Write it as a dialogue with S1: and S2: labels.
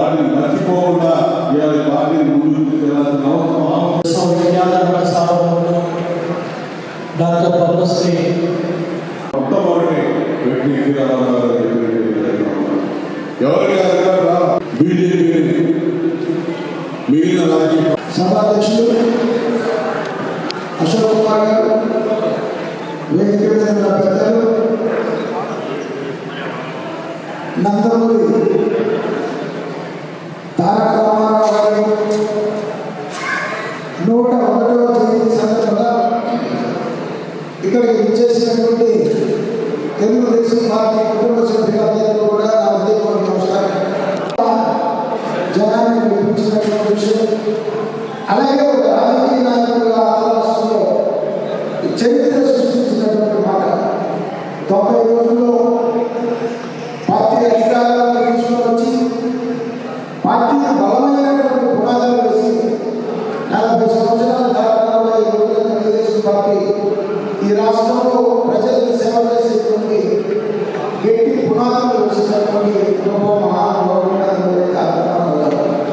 S1: వాటిని మర్చిపోకుండా ఇవాళ పార్టీని ముందుకు తీసుకెళ్ళాల్సిన అవసరం
S2: డాక్టర్ పద్మశ్రీ
S1: మొట్టమొదటి వ్యక్తి ఎన్టీ బీజేపీ మిగిలిన రాజకీయ
S3: సభాధ్యక్షులు అశోక్ కుమార్ గారు వేదిక మీద పెద్దలు నందమూరి నూట ఒకటవ జయంతి సందర్భంగా ఇక్కడికి విచ్చేసినటువంటి తెలుగుదేశం పార్టీ కుటుంబ సభ్యులందరికీ కూడా నా హృదయపూర్వక నమస్కారం. జనాన్ని పిలిపించినటువంటి విషయం. అలాగే ఒక రాజకీయ నాయకుల ఆలోచనలో చరిత్ర సృష్టించినటువంటి మాట. తొంభై రోజుల్లో పార్టీ అధికారాలను తీసుకొని వచ్చి పార్టీ ఈ రాష్ట్రంలో ప్రజలకు సేవ చేసేటువంటి గట్టి పునాదులు వేసినటువంటి గొప్ప